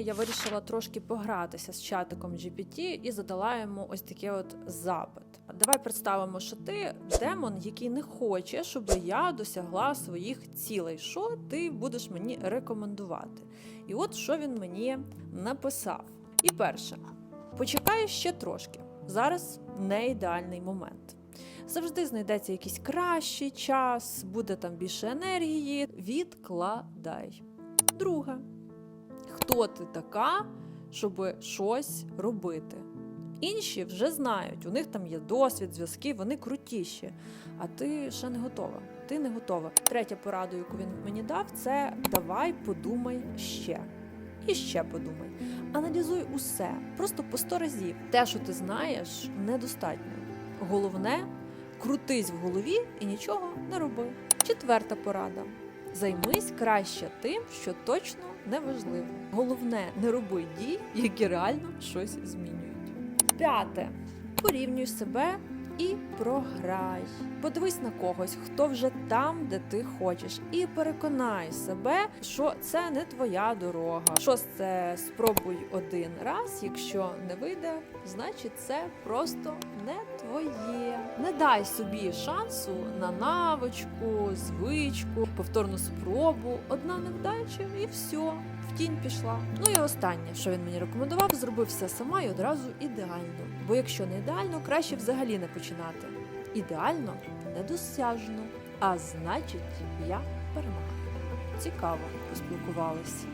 Я вирішила трошки погратися з чатиком GPT і задала йому ось такий от запит. Давай представимо, що ти демон, який не хоче, щоб я досягла своїх цілей. Що ти будеш мені рекомендувати? І от що він мені написав. І перше, почекаю ще трошки. Зараз не ідеальний момент. Завжди знайдеться якийсь кращий час, буде там більше енергії. Відкладай. Друге, хто ти така, щоб щось робити? Інші вже знають, у них там є досвід, зв'язки, вони крутіші. А ти ще не готова. Ти не готова. Третя порада, яку він мені дав, це давай подумай ще. І ще подумай. Аналізуй усе, просто по сто разів. Те, що ти знаєш, недостатньо. Головне крутись в голові і нічого не роби. Четверта порада. Займись краще тим, що точно не важливо. Головне, не роби дій, які реально щось змінюють. П'яте. Порівнюй себе і програй. Подивись на когось, хто вже там, де ти хочеш, і переконай себе, що це не твоя дорога. Що це спробуй один раз. Якщо не вийде, значить це просто не твоє. Не дай собі шансу на навичку, звичку, повторну спробу. Одна невдача і все. В тінь пішла. Ну і останнє, що він мені рекомендував, зробив все сама і одразу ідеально. Бо якщо не ідеально, краще взагалі не починати. Ідеально недосяжно. А значить, я перемагаю. Цікаво, поспілкувались.